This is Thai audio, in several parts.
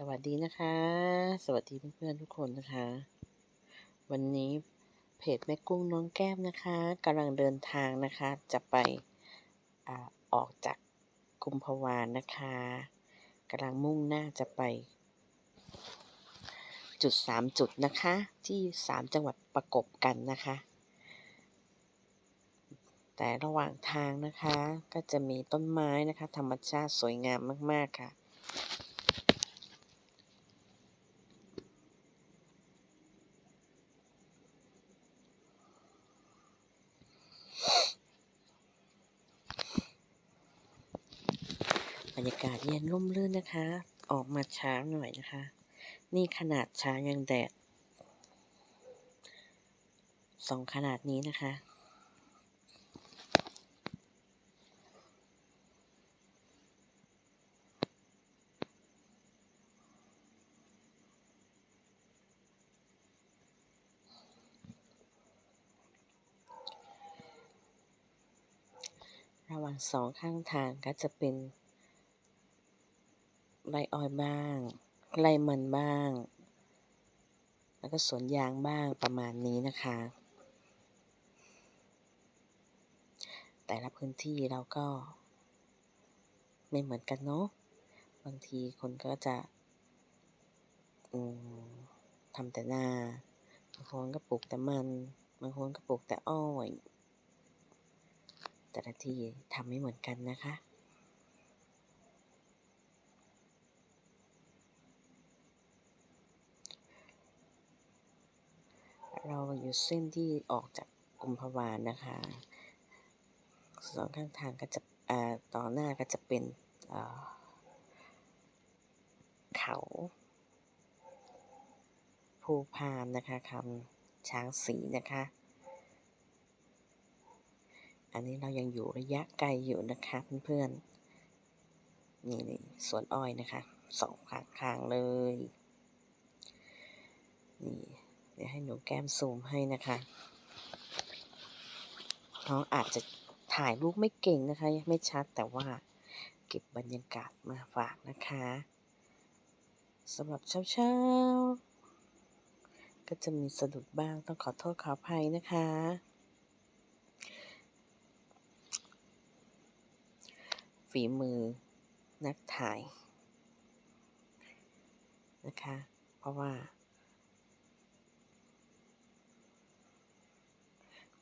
สวัสดีนะคะ สวัสดีเพื่อนๆทุกคนนะคะ วันนี้เพจแม่กุ้งน้องแก้มนะคะกำลังเดินทางนะคะ จะไปอออกจากกุมภาวานนะคะกำลังมุ่งหน้าจะไป จุดสามจุดนะคะ ที่สามจังหวัดประกบกันนะคะ แต่ระหว่างทางนะคะก็จะมีต้นไม้นะคะ ธรรมชาติสวยงามมากๆค่ะ บรรยากาศเย็นร่มรื่นนะคะ ออกมาช้าหน่อยนะคะ นี่ขนาดช้ายังแดดสองขนาดนี้นะคะ ระหว่างสองข้างทางก็จะเป็น ไรอ้อยบ้าง ไรมันบ้าง แล้วก็สวนยางบ้างประมาณนี้นะคะ แต่ละพื้นที่เราก็ ไม่เหมือนกันเนาะ บางทีคนก็จะทำแต่นาบางคนก็ปลูกแต่มัน บางคนก็ปลูกแต่อ้อย แต่ละที่ทำไม่เหมือนกันนะคะ เราอยู่เส้นที่ออกจากกุมภาวานนะคะสองข้างทางก็จะต่อหน้าก็จะเป็นเขาภูพานนะคะคำช้างสีนะคะ อันนี้เรายังอยู่ระยะไกลอยู่นะคะเพื่อนๆนี่นี่สวนอ้อยนะคะสองข้างทางเลยนี่ เดี๋ยวให้หนูแก้มซูมให้นะคะ น้องอาจจะถ่ายรูปไม่เก่งนะคะไม่ชัดแต่ว่าเก็บบรรยากาศมาฝากนะคะสำหรับเช้าๆก็จะมีสะดุดบ้างต้องขอโทษขออภัยนะคะ ฝีมือนักถ่ายนะคะ เพราะว่า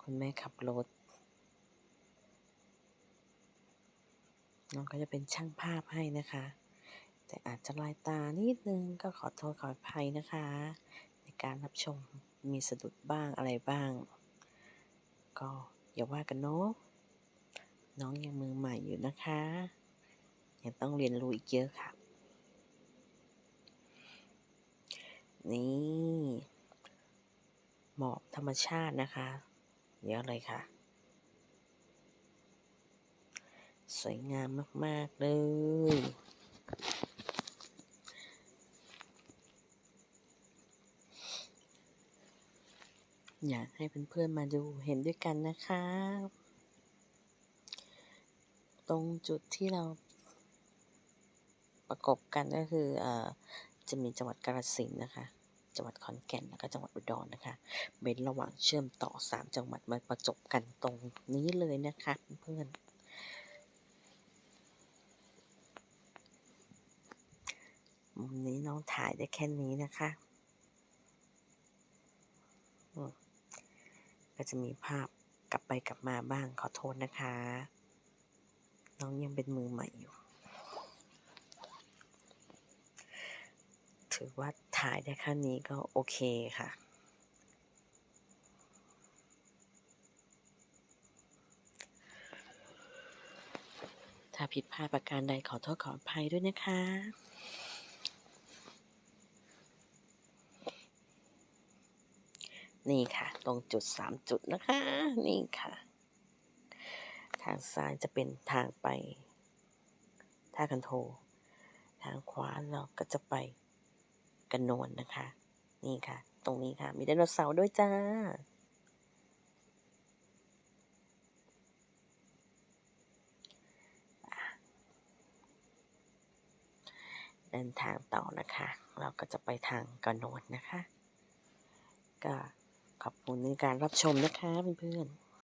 คุณแม่ขับรถ น้องก็จะเป็นช่างภาพให้นะคะ แต่อาจจะลายตานิดนึงก็ขอโทษขออภัยนะคะ ในการรับชมมีสะดุดบ้างอะไรบ้าง ก็อย่าว่ากันเนาะน้องยังมือใหม่อยู่นะคะ ยังต้องเรียนรู้อีกเยอะค่ะ นี่หมอกธรรมชาตินะคะ เยอะเลยค่ะ สวยงามมาก ๆ เลยอยากให้เพื่อนๆมาดูเห็นด้วยกันนะคะ ตรงจุดที่เราประกบกันก็คือออจะมีจังหวัดกาฬสินธุ์นะคะ จังหวัดขอนแก่นแล้วก็จังหวัดอุดรนะคะเป็นระหว่างเชื่อมต่อสามจังหวัดมาประจบกันตรงนี้เลยนะคะเพื่อนๆมุมนี้น้องถ่ายได้แค่นี้นะคะก็จะมีภาพกลับไปกลับมาบ้างขอโทษนะคะ น้องยังเป็นมือใหม่อยู่ ถือว่าถ่ายได้แค่นี้ก็โอเคค่ะ ถ้าผิดพลาดประการใดขอโทษขออภัยด้วยนะคะนี่ค่ะตรงจุดสามจุดนะคะ นี่ค่ะ ทางซ้ายจะเป็นทางไปท่าคันโท ทางขวาเราก็จะไป กันนวนนะคะ นี่ค่ะ ตรงนี้ค่ะ มีไดโนเสาร์ด้วยจ้าไดดินทางต่อนะคะ เราก็จะไปทางกระโนนนะคะ ก็ขอบคุณในการรับชมนะคะเพื่อนๆ